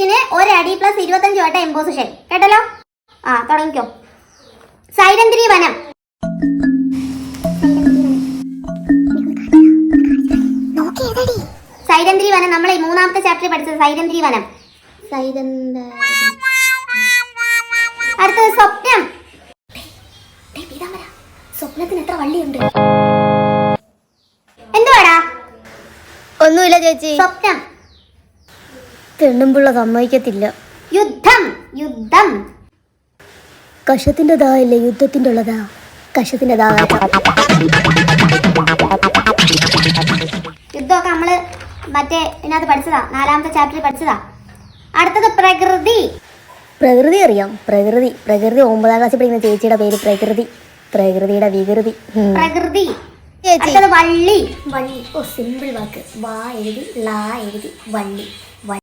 സബ്ജക്റ്റിന് ഒരടി പ്ലസ് ഇരുപത്തഞ്ച് വട്ടം എംപോസിഷൻ കേട്ടല്ലോ? ആ തുടങ്ങിക്കോ. സൈലന്തിരി വനം സൈലന്തിരി വനം നമ്മൾ ഈ മൂന്നാമത്തെ ചാപ്റ്ററിൽ പഠിച്ചത് സൈലന്തിരി വനം സൈലന്ത അടുത്തത് സ്വപ്നം. സ്വപ്നത്തിന് എത്ര വള്ളിയുണ്ട്? എന്തുവാടാ? ഒന്നുമില്ല ചേച്ചി. സ്വപ്നം. തെണ്ണുമ്പുള്ള സമ്മതിക്കത്തില്ല യുദ്ധം യുദ്ധം. കഷത്തിന്റെതായല്ലേ യുദ്ധത്തിന്റെ ഉള്ളതാ കഷത്തിന്റെതാ യുദ്ധമൊക്കെ നമ്മൾ മറ്റേ ഇതിനകത്ത് പഠിച്ചതാ നാലാമത്തെ ചാപ്റ്ററിൽ പഠിച്ചതാ. അടുത്തത് പ്രകൃതി. പ്രകൃതി അറിയാം. പ്രകൃതി പ്രകൃതി ഒമ്പതാം ക്ലാസ്സിൽ പഠിക്കുന്ന ചേച്ചിയുടെ പേര് പ്രകൃതി. പ്രകൃതിയുടെ വികൃതി. പ്രകൃതി. ചേച്ചി. അടുത്തത് വള്ളി. വള്ളി. ഓ സിമ്പിൾ വാക്ക്. വാ എഴുതി ലാ എഴുതി വള്ളി.